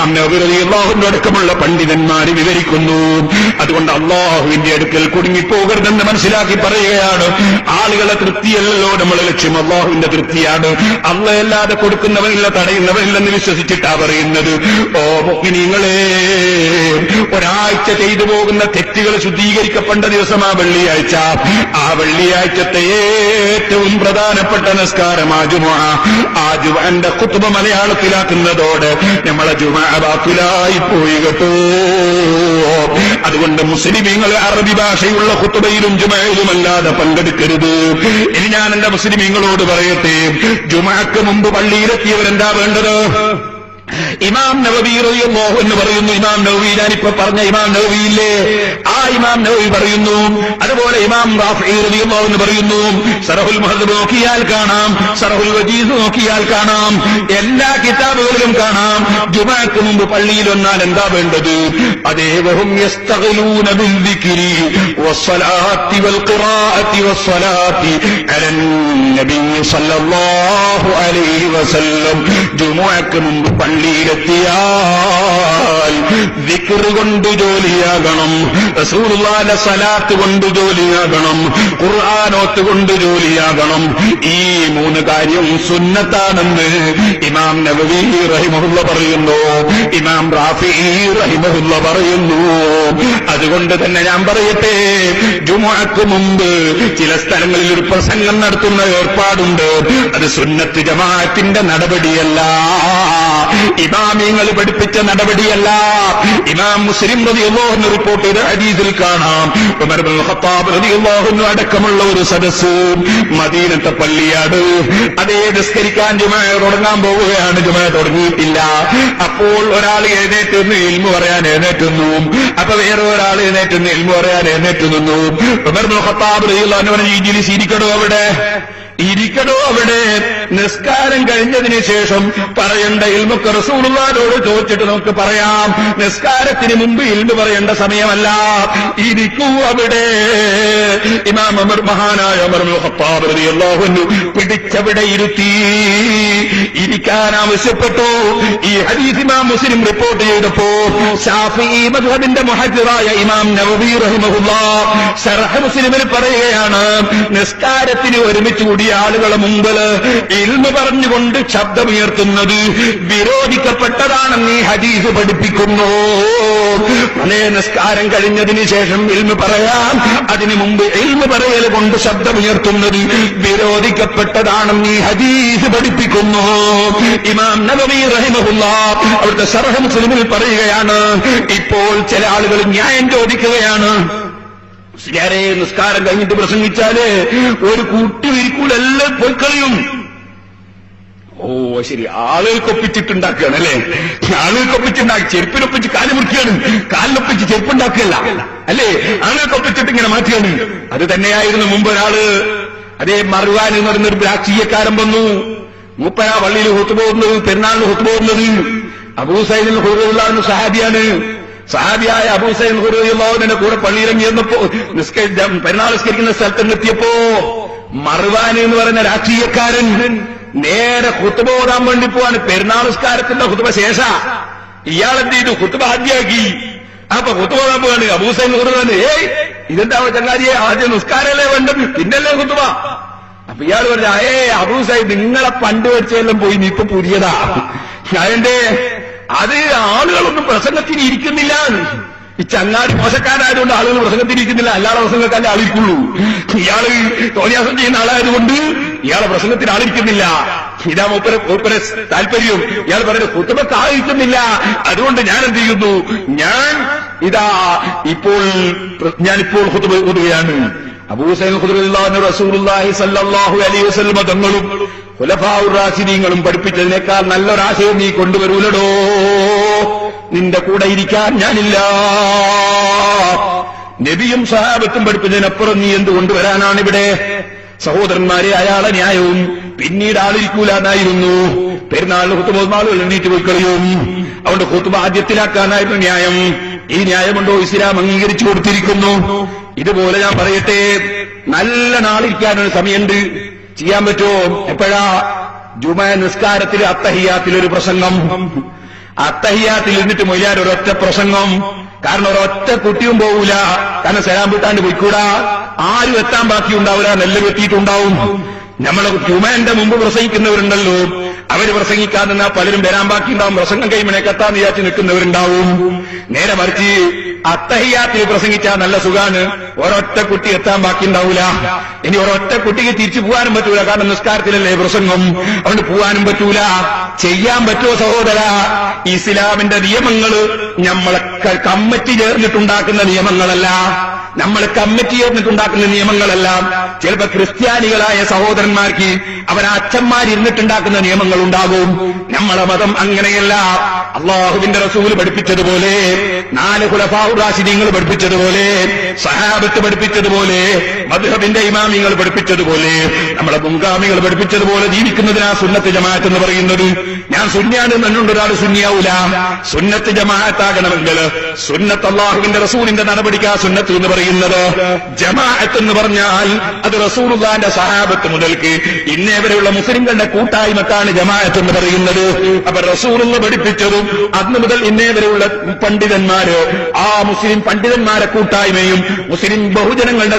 ഇമാം നബി അള്ളാഹുവിന്റെ അടക്കമുള്ള പണ്ഡിതന്മാര് വിവരിക്കുന്നു. അതുകൊണ്ട് അള്ളാഹുവിന്റെ അടുക്കൽ കുടുങ്ങിപ്പോകരുതെന്ന് മനസ്സിലാക്കി പറയുകയാണ്. ആളുകളെ തൃപ്തിയല്ലല്ലോ നമ്മളെ ലക്ഷ്യം. അള്ളാഹുവിന്റെ തൃപ്തിയാണ്. അള്ളയല്ലാതെ കൊടുക്കുന്നവനില്ല തടയുന്നവനില്ലെന്ന് വിശ്വസിച്ചിട്ടാ പറയുന്നത്. ഓ നിങ്ങളെ ഒരാഴ്ച ചെയ്തു പോകുന്ന തെറ്റുകൾ ശുദ്ധീകരിക്കപ്പെട്ട ദിവസം ആ വെള്ളിയാഴ്ച. ആ വെള്ളിയാഴ്ചത്തെ ഏറ്റവും പ്രധാനപ്പെട്ട നിസ്കാരം ആ ജുമ ആ ജുമാന്റെ കുത്തുബ മലയാളത്തിലാക്കുന്നതോടെ നമ്മളെ ജുമ പോയി കേട്ടോ. അതുകൊണ്ട് മുസ്ലിമീങ്ങൾ അറബി ഭാഷയുള്ള കുത്തുബയിലും ജുമയിലുമല്ലാതെ പങ്കെടുക്കരുത്. ഇനി ഞാൻ എന്റെ മുസ്ലിമീങ്ങളോട് പറയട്ടെ ജുമാക്ക് മുമ്പ് പള്ളിയിലെത്തിയവരെന്താ വേണ്ടത്? ഇമാം നവബി റളിയല്ലാഹു എന്ന് പറയുന്നു ഇമാം നവബി ഞാനിപ്പോ പറഞ്ഞ ഇമാം നവബിയില്ലേ ആ ഇമാം നവബി പറയുന്നു അതുപോലെ ഇമാം റാഫി റളിയല്ലാഹു എന്ന് പറയുന്നു സറഹുൽ മഹദ് നോക്കിയാൽ കാണാം സറഹുൽ വജീദ് നോക്കിയാൽ കാണാം എല്ലാ കിതാബുകളിലും കാണാം. ജുമാക്ക് മുമ്പ് പള്ളിയിൽ വന്നാൽ എന്താ വേണ്ടത്? അതേവഹും യസ്തഗലൂന ബിൽ ദിക്രി വസ്സലാത്തി വൽ ഖിറാഅത്തി വസ്സലാത്തി അലൻ നബി സല്ലല്ലാഹു അലൈഹി വസല്ലം. ജുമുഅക്ക് മുമ്പ് പള്ളിയിലെത്തിയാൽ ദിക്ർ കൊണ്ട് ജോലിയാകണം റസൂലുള്ളാഹിന്റെ സലാത്ത് കൊണ്ട് ജോലിയാകണം ഖുർആാനോത്ത് കൊണ്ട് ജോലിയാകണം. ഈ മൂന്ന് കാര്യം സുന്നത്താണെന്ന് ഇമാം നബവി റഹിമഹുള്ള പറയുന്നു. ഇമാം റാഫി റഹിമഹുള്ള പറയുന്നു. അതുകൊണ്ട് തന്നെ ഞാൻ പറയട്ടെ ജുമുഅക്ക് മുമ്പ് ചില സ്ഥലങ്ങളിൽ ഒരു പ്രസംഗം നടത്തുന്ന ഏർപ്പാടുണ്ട്. അത് സുന്നത്ത് ജമാഅത്തിന്റെ നടപടിയല്ല. ഇമാമിങ്ങൾ പഠിപ്പിച്ച നടപടിയല്ല. ഇമാം മുസ്ലിം റളിയല്ലാഹു റിപ്പോർട്ട് ചെയ്ത ഹദീസിൽ കാണാം. ഉമർ ഖത്താബ് അടക്കമുള്ള ഒരു സദസ്സ് മദീനത്തെ പള്ളിയാണ്. അതേ നിസ്കരിക്കാൻ ജുമാ തുടങ്ങാൻ പോവുകയാണ്. ജുമാ തുടങ്ങിയിട്ടില്ല. അപ്പോൾ ഒരാൾ എഴുന്നേറ്റുന്നു ഇൽമു പറയാൻ എഴുന്നേറ്റുന്നു അപ്പൊ വേറെ ഒരാൾ എഴുന്നേറ്റുന്നു ഇൽമു പറയാൻ എഴുന്നേറ്റ് നിന്നു ഉമർ ഖത്താബ് അൻഹു പറഞ്ഞു അവിടെ? ഇരിക്കണോ അവിടെ? നിസ്കാരം കഴിഞ്ഞതിന് ശേഷം പറയേണ്ട ഇൽമൊക്കെ റസൂലുള്ളാരോട് ചോദിച്ചിട്ട് നമുക്ക് പറയാം. നിസ്കാരത്തിന് മുമ്പ് ഇൽമ പറയേണ്ട സമയമല്ല. ഇരിക്കൂ അവിടെ. ഇമാം അമർ മഹാനായ അമർ ഖത്താബ് റളിയല്ലാഹു അൻഹു പിടിച്ചവിടെ ഇരുത്തി. ഇരിക്കാൻ ആവശ്യപ്പെട്ടു. ഈ ഹദീസ് ഇമാം മുസ്ലിം റിപ്പോർട്ട് ചെയ്തപ്പോ ഷാഫി മദ്ഹബിന്റെ മുഹജ്ജിറായ ഇമാം നവവി റഹിമഹുല്ലാ ഷർഹ മുസ്ലിമിൽ പറയുകയാണ് നിസ്കാരത്തിന് ഒരുമിച്ച് കൂടിയ ആളുകളെ മുമ്പിൽ ഇരുന്ന് പറഞ്ഞുകൊണ്ട് ശബ്ദമുയർത്തുന്നത് വിരോധിക്കപ്പെട്ടതാണെന്ന് ഈ ഹദീസ് പഠിപ്പിക്കുന്നു. പ്രണയ നിസ്കാരം കഴിഞ്ഞതിന് ശേഷം ഇൽമ പറയാം. അതിനു മുമ്പ് ഇൽമ പറയൽ കൊണ്ട് ശബ്ദമുയർത്തുന്നത് വിരോധിക്കപ്പെട്ടതാണെന്ന് ഈ ഹദീസ് പഠിപ്പിക്കുന്നു. ഇമാം നബവി റഹിമഹുല്ല അവിടുത്തെ സർഹ മുസ്ലിമിൽ പറയുകയാണ് ഇപ്പോൾ ചില ആളുകൾ ന്യായം ചോദിക്കുകയാണ് മുസ്ലിയാരെ നിസ്കാരം കഴിഞ്ഞിട്ട് പ്രസംഗിച്ചാൽ ഒരു കൂട്ടി വിരിക്കൂലെല്ലാം പോയി കളയും. ഓ ശരി. ആളുകൾക്കൊപ്പിച്ചിട്ടുണ്ടാക്കുകയാണ് അല്ലേ? ആളുകൾക്കൊപ്പിച്ചുണ്ടാക്കി ചെരുപ്പിനൊപ്പിച്ച് കാൽ മുറിക്കുകയാണ്. കാലിനൊപ്പിച്ച് ചെരുപ്പുണ്ടാക്കുകയല്ല അല്ലേ? ആളുകൾക്കൊപ്പിച്ചിട്ട് ഇങ്ങനെ മാറ്റുകയാണ്. അത് തന്നെയായിരുന്നു മുമ്പ് ഒരാൾ അതേ മറുവാൻ എന്ന് പറയുന്ന ഒരു രാഷ്ട്രീയക്കാരൻ വന്നു. മൂപ്പരാ പള്ളിയിൽ ഹുത്തുപോകുന്നത് പെരുന്നാളിന് ഹുത്തുപോകുന്നത് അബൂസൈനിൽ ഹുറുള്ള സഹാബിയാണ്. സഹാബിയായ അബൂസൈൻ ഹുറുള്ളാവിന്റെ കൂടെ പള്ളിയിറങ്ങിയിരുന്നപ്പോ പെരുന്നാളിസ്കരിക്കുന്ന പെരുന്നാൾ നിസ്കരിക്കുന്ന സ്ഥലത്ത് എത്തിയപ്പോ മറുവാൻ എന്ന് പറയുന്ന രാഷ്ട്രീയക്കാരൻ നേരെ കുത്തുബ ഓടാൻ വേണ്ടി പോവാണ്. പെരുന്നാളിസ്കാരത്തിന്റെ കുത്തുബ ശേഷ ഇയാൾ എന്ത് ചെയ്തു? കുത്തുബ ആദ്യമാക്കി. അപ്പൊ കുത്തുബ ഓടാൻ പോവാണ്. അബൂസൈൻ ഹുറുന്ന് ഏയ് ഇതെന്താ ചങ്ങാതിയെ? ആദ്യം നിസ്കാരല്ലേ വേണ്ടത്? പിന്നല്ലേ കുത്തുബ അപ്പൊ ഇയാൾ പറഞ്ഞ ഏ അബൂസൈ നിങ്ങളെ പണ്ട് വെച്ചെല്ലാം പോയി നീ ഇപ്പൊ പുതിയതാ. അതിന്റെ അത് ആളുകളൊന്നും പ്രസംഗത്തിന് ഇരിക്കുന്നില്ല. ഈ ചങ്ങാടി മോശക്കാരായതുകൊണ്ട് ആളുകൾ പ്രസംഗത്തിന് ഇരിക്കുന്നില്ല. അല്ലാതെ പ്രസംഗക്കാരൻ ആളിരിക്കുള്ളൂ. ഇയാൾ തോന്നിയാസം ചെയ്യുന്ന ആളായതുകൊണ്ട് ഇയാളെ പ്രസംഗത്തിന് ആളിരിക്കുന്നില്ല. ഇതാ മൂപ്പര മൂപ്പര താല്പര്യവും ഇയാൾ പറയുന്നത് കുത്തുബത്ത് ആളിരിക്കുന്നില്ല. അതുകൊണ്ട് ഞാൻ എന്ത് ചെയ്യുന്നു? ഞാൻ ഇതാ ഇപ്പോൾ ഞാനിപ്പോൾ കുത്തുബ ഓതുകയാണ് അബൂസൈൻ റസൂലുള്ളാഹി സല്ലല്ലാഹു അലൈഹി വസല്ലം തങ്ങളും ഖുലഫാഉർ റാഷിദീങ്ങളും പഠിപ്പിച്ചതിനേക്കാൾ നല്ലൊരാശയം നീ കൊണ്ടുവരൂലടോ. നിന്റെ കൂടെ ഇരിക്കാൻ ഞാനില്ല. നബിയും സഹാബത്തും പഠിപ്പിച്ചതിനപ്പുറം നീ എന്ത് കൊണ്ടുവരാനാണ് ഇവിടെ സഹോദരന്മാരെ അയാളെ ന്യായവും പിന്നീട് ആളിരിക്കൂലെന്നായിരുന്നു. പെരുന്നാളിന് കുത്തുബോധമാളുകൾ എഴുന്നേറ്റ് പോയി കളിയും. അതുകൊണ്ട് കുത്തുബ ആദ്യത്തിലാക്കാനായിരുന്നു ന്യായം. ഈ ന്യായമുണ്ടോ? ഇസ്ലാം അംഗീകരിച്ചു കൊടുത്തിരിക്കുന്നു. ഇതുപോലെ ഞാൻ പറയട്ടെ. നല്ല നാളിരിക്കാനൊരു സമയമുണ്ട്. ചെയ്യാൻ പറ്റുമോ? എപ്പോഴാ? ജുമ നിസ്കാരത്തിൽ അത്തഹിയാത്തിലൊരു പ്രസംഗം. അത്തഹിയാത്തിൽ ഇരുന്നിട്ട് മൊയ്യാൻ ഒരൊറ്റ പ്രസംഗം. കാരണം ഒരൊറ്റ കുട്ടിയും പോകൂല കാരണം സലാം വിട്ടാണ്ട് പോയിക്കൂടാ? ആരും എത്താൻ ബാക്കി ഉണ്ടാവില്ല നെല്ല് എത്തിയിട്ടുണ്ടാവും നമ്മളെ ജുമാന്റെ മുമ്പ് പ്രസംഗിക്കുന്നവരുണ്ടല്ലോ. അവർ പ്രസംഗിക്കാൻ നിന്നാ പലരും വരാൻ ബാക്കി ഉണ്ടാവും. പ്രസംഗം കൈമനെ കത്താന്ന് വിചാരിച്ച് നിൽക്കുന്നവരുണ്ടാവും. നേരെ മറിച്ച് അത്തഹിയാത്തിൽ പ്രസംഗിച്ചാൽ നല്ല സുഖാണ്. ഒരൊറ്റ കുട്ടി എത്താൻ ബാക്കി ഉണ്ടാവൂല ഇനി ഒരൊറ്റ കുട്ടിക്ക് തിരിച്ചു പോകാനും പറ്റൂല. കാരണം നിസ്കാരത്തിലല്ലേ പ്രസംഗം. അതുകൊണ്ട് പോകാനും പറ്റൂല. ചെയ്യാൻ പറ്റുമോ സഹോദര? ഇസ്ലാമിന്റെ നിയമങ്ങൾ നമ്മളെ കമ്മിറ്റി ചേർന്നിട്ടുണ്ടാക്കുന്ന നിയമങ്ങളല്ല. നമ്മൾ കമ്മിറ്റി ചേർന്നിട്ടുണ്ടാക്കുന്ന നിയമങ്ങളെല്ലാം. ചിലപ്പോ ക്രിസ്ത്യാനികളായ സഹോദരന്മാർക്ക് അവർ അച്ഛന്മാരിരുന്നിട്ടുണ്ടാക്കുന്ന നിയമങ്ങൾ ഉണ്ടാകും നമ്മളെ മതം അങ്ങനെയല്ല. അള്ളാഹുവിന്റെ റസൂൽ പഠിപ്പിച്ചതുപോലെ നാല് കുലഫാവുറാശിനിങ്ങൾ പഠിപ്പിച്ചതുപോലെ സഹാബത്ത് പഠിപ്പിച്ചതുപോലെ മധുഹബിന്റെ ഇമാമിങ്ങൾ പഠിപ്പിച്ചതുപോലെ നമ്മുടെ മുൻഗാമികൾ പഠിപ്പിച്ചതുപോലെ ജീവിക്കുന്നതിനാ സുന്നത്ത് ജമാഅത്ത് എന്ന് പറയുന്നത്. ഞാൻ സുന്യാണ് എന്നുണ്ട് ഒരാൾ സുന്യാവൂല സുന്നത്ത് ജമാഅത്താകണമെങ്കിൽ സുന്നത്ത് അള്ളാഹുവിന്റെ റസൂലിന്റെ നടപടിക്കാ സുന്നത്ത് എന്ന് പറയുന്നത്. ജമാഅത്ത് എന്ന് പറഞ്ഞാൽ അത് റസൂലുള്ളാന്റെ സഹാബത്ത് മുതൽക്ക് ഇന്നേ വരെയുള്ള മുസ്ലിങ്ങളുടെ കൂട്ടായ്മക്കാണ് ജമാഅത്ത് എന്ന് പറയുന്നത്. അപ്പൊ റസൂലുള്ള പഠിപ്പിച്ചതും അന്ന് മുതൽ ഇന്നേ വരെയുള്ള പണ്ഡിതന്മാര് ആ മുസ്ലിം പണ്ഡിതന്മാരെ കൂട്ടായ്മയും മുസ്ലിം ബഹുജനങ്ങളുടെ